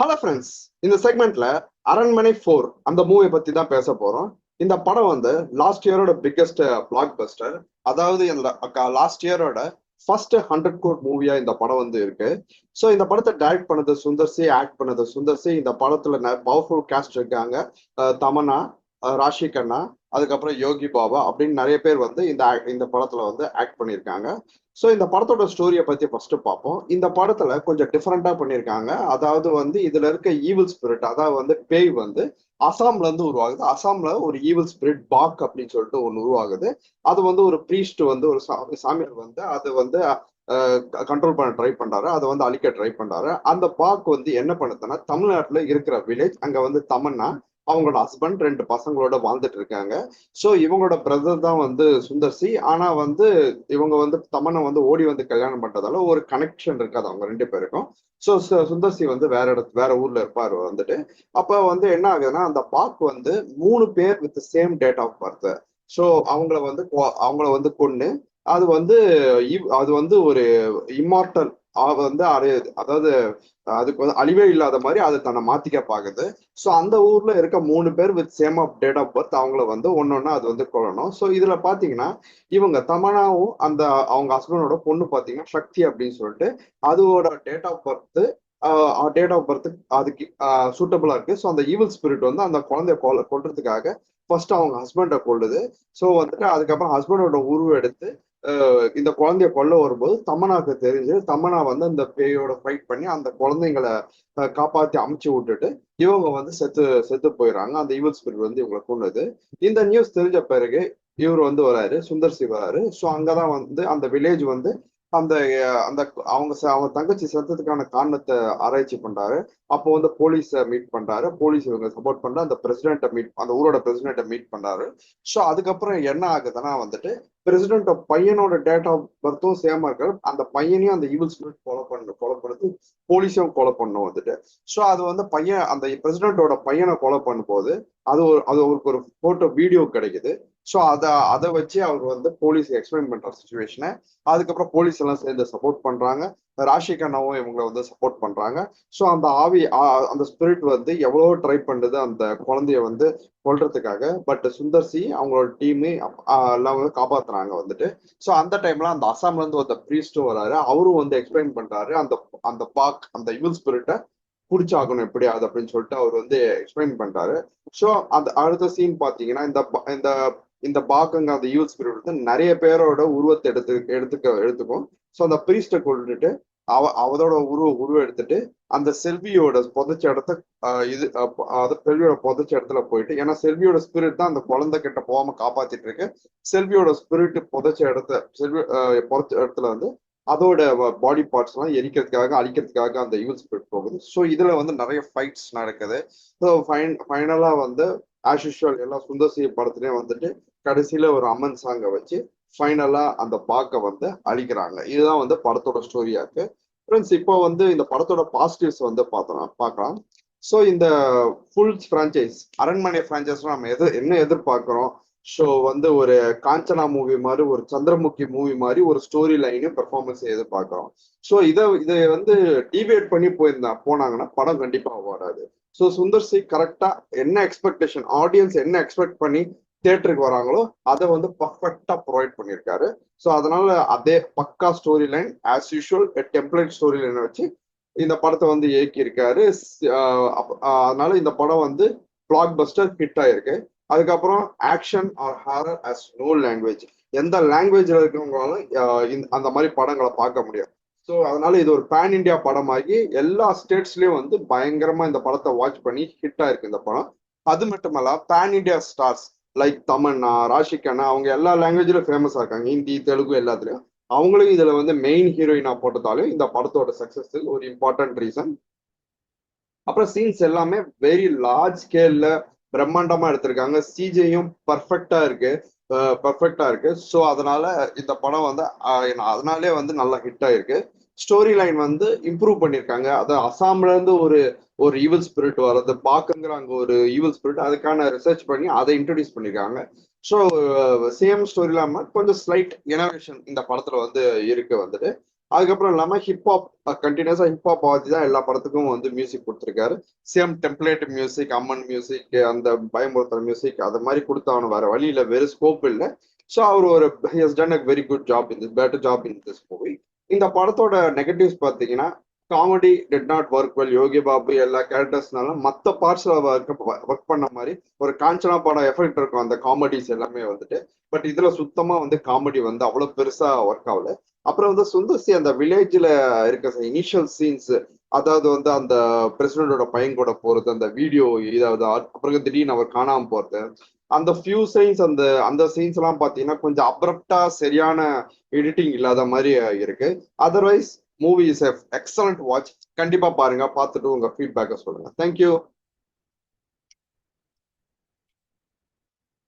Hello friends இந்த செக்மெண்ட்ல அரண்மனை four அந்த மூவி பத்தி தான் பேச போறோம். இந்த படம் வந்து லாஸ்ட் இயரோட பிக்கெஸ்ட் பிளாக் பஸ்டர் அதாவது இந்த லாஸ்ட் இயரோட ஃபர்ஸ்ட் ஹண்ட்ரட் கோட் மூவியா இந்த படம் வந்து இருக்கு. ஸோ இந்த படத்தை டைரக்ட் பண்ணது சுந்தர்சி ஆக்ட் பண்ணது சுந்தர்சி. இந்த படத்துல பவர்ஃபுல் கேஸ்ட் இருக்காங்க. தமனா தமன்னா ராஷி கண்ணா. அதுக்கப்புறம் யோகி பாபா அப்படின்னு நிறைய பேர் வந்து இந்த இந்த படத்துல வந்து ஆக்ட் பண்ணியிருக்காங்க. ஸோ இந்த படத்தோட ஸ்டோரியை பத்தி ஃபர்ஸ்ட் பார்ப்போம். இந்த படத்துல கொஞ்சம் டிஃப்ரெண்டா பண்ணியிருக்காங்க. அதாவது வந்து இதுல இருக்க ஈவில் ஸ்பிரிட் அதாவது வந்து பேய் வந்து அசாம்ல இருந்து உருவாகுது. அசாம்ல ஒரு ஈவில் ஸ்பிரிட் பாக் அப்படின்னு சொல்லிட்டு ஒன்று உருவாகுது. அது வந்து ஒரு ப்ரீஸ்ட் வந்து ஒரு சா- சாமியார் வந்து அது வந்து கண்ட்ரோல் பண்ண ட்ரை பண்றாரு. அதை வந்து அழிக்க ட்ரை பண்றாரு. அந்த பாக் வந்து என்ன பண்ணுதுன்னா தமிழ்நாட்டுல இருக்கிற வில்லேஜ் அங்க வந்து தமன்னா அவங்களோட ஹஸ்பண்ட் ரெண்டு பசங்களோட வாழ்ந்துட்டு இருக்காங்க. ஸோ இவங்களோட பிரதர் தான் வந்து சுந்தர்சி. ஆனா வந்து இவங்க வந்து தமனை வந்து ஓடி வந்து கல்யாணம் பண்றதால ஒரு கனெக்ஷன் இருக்காது அவங்க ரெண்டு பேருக்கும். ஸோ சுந்தர்சி வந்து வேற இடத்து வேற ஊர்ல இருப்பாரு வந்துட்டு. அப்ப வந்து என்ன ஆகுதுன்னா அந்த பாக் வந்து மூணு பேர் with same date of birth so அவங்கள வந்து அவங்கள வந்து கொண்டு அது வந்து இவ்- அது வந்து ஒரு இம்மார்டல் வந்து அடையுது அதாவது அதுக்கு வந்து அழிவே இல்லாத மாதிரி அது தன்னை மாத்திக்க பாக்குது. ஸோ அந்த ஊர்ல இருக்க மூணு பேர் with same of date of birth அவங்கள வந்து ஒன்னொன்னா அது வந்து கொள்ளணும் ஸோ இதுல பாத்தீங்கன்னா இவங்க தமனாவும் அந்த அவங்க ஹஸ்பண்டோட பொண்ணு பாத்தீங்கன்னா சக்தி அப்படின்னு சொல்லிட்டு அதோட date of birth date of birth அதுக்கு சூட்டபிளா இருக்கு. ஸோ அந்த ஈவில் ஸ்பிரிட் வந்து அந்த குழந்தைய கொல்ல கொல்றதுக்காக ஃபர்ஸ்ட் அவங்க ஹஸ்பண்டை கொள்ளுது ஸோ வந்துட்டு அதுக்கப்புறம் ஹஸ்பண்டோட உருவம் எடுத்து இந்த குழந்தைய கொல்ல வரும்போது தமனாக்கு தெரிஞ்சு தமனா வந்து அந்த பேயோட ஃபைட் பண்ணி அந்த குழந்தைங்களை காப்பாத்தி அமுச்சு விட்டுட்டு இவங்க வந்து செத்து செத்து போயிடுறாங்க. அந்த ஈவல் ஸ்பிரிட் வந்து இவங்களை கொண்டுது இந்த நியூஸ் தெரிஞ்ச பிறகு இவர் வந்து வராரு சுந்தர்சி வராரு. ஸோ அங்கதான் வந்து அந்த வில்லேஜ் வந்து அந்த அந்த அவங்க அவங்க தங்கச்சி சத்தத்துக்கான காரணத்தை ஆராய்ச்சி பண்றாரு. அப்போ வந்து போலீஸை மீட் பண்றாரு. போலீஸ் இவங்க சப்போர்ட் பண்ற அந்த பிரசிடென்ட்டை மீட் அந்த ஊரோட பிரசிடென்ட்டை மீட் பண்றாரு. ஸோ அதுக்கப்புறம் என்ன ஆகுதுன்னா வந்துட்டு பிரசிடென்ட் பையனோட டேட் ஆஃப் பர்த்தும் சேமா இருக்காரு அந்த பையனையும் அந்த ஈவில் ஸ்பிரிட் கொலை பண்ண கொலை பண்ணுறது போலீஸும் கொலை பண்ணும் வந்துட்டு. ஸோ அது வந்து பையன் அந்த பிரசிடென்ட்டோட பையனை கொலை பண்ணும்போது அது ஒரு அது அவருக்கு ஒரு போட்டோ வீடியோ கிடைக்குது. ஸோ அதை அதை வச்சு அவர் வந்து போலீஸ் எக்ஸ்பிளைன் பண்ற சுச்சுவேஷனை அதுக்கப்புறம் போலீஸ் எல்லாம் சேர்ந்து சப்போர்ட் பண்றாங்க. ராஷி கண்ணாவும் இவங்களை வந்து சப்போர்ட் பண்றாங்க. ஸோ அந்த ஆவி அந்த ஸ்பிரிட் வந்து எவ்வளோ ட்ரை பண்ணுது அந்த குழந்தைய வந்து கொல்றதுக்காக. பட் சுந்தர் சி அவங்களோட டீமு எல்லாம் வந்து காப்பாத்துறாங்க வந்துட்டு. ஸோ அந்த டைம்ல அந்த அசாம்ல இருந்து ஒரு ப்ரீஸ்டும் வராரு. அவரும் வந்து எக்ஸ்பிளைன் பண்றாரு. அந்த அந்த பாக் அந்த இவில் ஸ்பிரிட்டை பிடிச்சாகணும் எப்படியாவது அப்படின்னு சொல்லிட்டு அவர் வந்து எக்ஸ்பிளைன் பண்றாரு. ஸோ அந்த அடுத்த சீன் பாத்தீங்கன்னா இந்த இந்த இந்த பாக்குங்க அந்த ஈவில் ஸ்பிரிட் வந்து நிறைய பேரோட உருவத்தை எடுத்து எடுத்துக்க எடுத்துக்கும். ஸோ அந்த பிரீஸ்டை கொண்டுட்டு அவ அவதோட உருவ உருவம் எடுத்துட்டு அந்த செல்வியோட புதைச்ச இடத்த இது அது செல்வியோட புதைச்ச இடத்துல போயிட்டு ஏன்னா செல்வியோட ஸ்பிரிட் தான் அந்த குழந்தை கிட்ட போகாம காப்பாத்திட்டு இருக்கு. செல்வியோட ஸ்பிரிட் புதைச்ச இடத்த செல்வி புதைச்ச இடத்துல வந்து அதோட பாடி பார்ட்ஸ் எல்லாம் எரிக்கிறதுக்காக அழிக்கிறதுக்காக அந்த ஈவில் ஸ்பிரிட் போகுது. ஸோ இதுல வந்து நிறைய ஃபைட்ஸ் நடக்குது. ஸோ ஃபைன் ஃபைனலா வந்து ஆஸ் யூஷுவல் எல்லா சுந்தர்சி படத்துலயும் வந்துட்டு கடைசியில ஒரு அம்மன் சாங்கை வச்சு ஃபைனலா அந்த பாக்க வந்து அழிக்கிறாங்க. இதுதான் வந்து படத்தோட ஸ்டோரியா இருக்கு. ஃப்ரெண்ட்ஸ் இப்போ வந்து இந்த படத்தோட பாசிட்டிவ்ஸ் வந்து பார்த்தோம் பார்க்கலாம். ஸோ இந்த ஃபுல் ஃப்ரான்ச்சைஸ் அரண்மனை ஃப்ரான்ச்சைஸ் நம்ம எது என்ன எதிர்பார்க்குறோம்? ஸோ வந்து ஒரு காஞ்சனா மூவி மாதிரி ஒரு சந்திரமுகி மூவி மாதிரி ஒரு ஸ்டோரி லைனையும் பெர்ஃபார்மன்ஸ் எதிர்பார்க்குறோம். ஸோ இதை இதை வந்து டிவேட் பண்ணி போயிருந்தா போனாங்கன்னா படம் கண்டிப்பாக ஓடாது. ஸோ சுந்தர் சி கரெக்டாக என்ன எக்ஸ்பெக்டேஷன் ஆடியன்ஸ் என்ன எக்ஸ்பெக்ட் பண்ணி தியேட்டருக்கு வராங்களோ அதை வந்து பர்ஃபெக்டா ப்ரொவைட் பண்ணியிருக்காரு. ஸோ அதனால அதே பக்கா story line as usual template story லைனை வச்சு இந்த படத்தை வந்து இயக்கியிருக்காரு. அதனால இந்த படம் வந்து பிளாக் பஸ்டர் ஹிட் ஆயிருக்கு. அதுக்கப்புறம் action or horror as no language எந்த லாங்குவேஜில் இருக்கவங்களாலும் இந்த- அந்த மாதிரி படங்களை பார்க்க முடியும். ஸோ அதனால இது ஒரு பேன் இந்தியா படமாகி எல்லா ஸ்டேட்ஸ்லயும் வந்து பயங்கரமா இந்த படத்தை வாட்ச் பண்ணி ஹிட் ஆயிருக்கு இந்த படம். அது மட்டுமல்ல pan India stars like Tamannaah Raashi Khanna அவங்க எல்லா லாங்குவேஜ்லயும் ஃபேமஸாக இருக்காங்க. ஹிந்தி தெலுங்கு எல்லாத்துலயும். அவங்களும் இதுல வந்து மெயின் ஹீரோயினா போட்டதாலும் இந்த படத்தோட சக்சஸ் ஒரு இம்பார்ட்டன்ட் ரீசன் அப்புறம் சீன்ஸ் எல்லாமே வெரி லார்ஜ் ஸ்கேல்ல பிரம்மாண்டமா எடுத்திருக்காங்க. சிஜியும் பர்ஃபெக்டா இருக்கு. பர்ஃபெக்டா இருக்கு. ஸோ அதனால இந்த படம் வந்து அதனாலே வந்து நல்லா ஹிட் ஆயிருக்கு. ஸ்டோரி லைன் வந்து இம்ப்ரூவ் பண்ணியிருக்காங்க அது அசாம்ல இருந்து ஒரு ஒரு ஈவல் ஸ்பிரிட் வர்றது பாக்குங்கிற அங்க ஒரு ஈவல் ஸ்பிரிட் அதுக்கான ரிசர்ச் பண்ணி அதை இன்ட்ரடியூஸ் பண்ணிருக்காங்க. ஸோ சேம் ஸ்டோரி இல்லாம கொஞ்சம் ஸ்லைட் இனோவேஷன் இந்த படத்துல வந்து இருக்கு வந்துட்டு. அதுக்கப்புறம் இல்லாம ஹிப்ஹாப் கண்டினியூஸா ஹிப்ஹாப் ஆதி தான் எல்லா படத்துக்கும் வந்து மியூசிக் கொடுத்துருக்காரு. Same template music Amman music அந்த பயமுறுத்துற மியூசிக் அது மாதிரி கொடுத்தவனு வேற வழியில வேற ஸ்கோப் இல்லை. ஸோ அவர் ஒரு has done a very good job in this better job in this movie இந்த படத்தோட நெகட்டிவ்ஸ் பார்த்தீங்கன்னா comedy did not work well Yogi Babu எல்லா கேரக்டர்ஸ்னாலும் மற்ற பார்ட்ஸ்ல ஒர்க் பண்ண மாதிரி ஒரு காஞ்சனா படம் எஃபெக்ட் இருக்கும். அந்த காமெடிஸ் எல்லாமே வந்துட்டு. பட் இதுல சுத்தமா வந்து காமெடி வந்து அவ்வளவு பெருசா ஒர்க் ஆகல. அப்புறம் வந்து சுந்தர்சி அந்த வில்லேஜ்ல இருக்க இனிஷியல் சீன்ஸ் அதாவது வந்து அந்த பிரசிடண்டோட பையன் கூட போறது அந்த வீடியோ இதாவது அப்புறம் திடீர்னு அவர் காணாம போறது அந்த ஃபியூ சைன்ஸ் அந்த அந்த சீன்ஸ் எல்லாம் பாத்தீங்கன்னா கொஞ்சம் அப்ரப்டா சரியான எடிட்டிங் இல்லாத மாதிரி இருக்கு. Otherwise movie is excellent watch கண்டிப்பா பாருங்க பார்த்துட்டு உங்க ஃபீட்பேக்கை சொல்லுங்க. தேங்க்யூ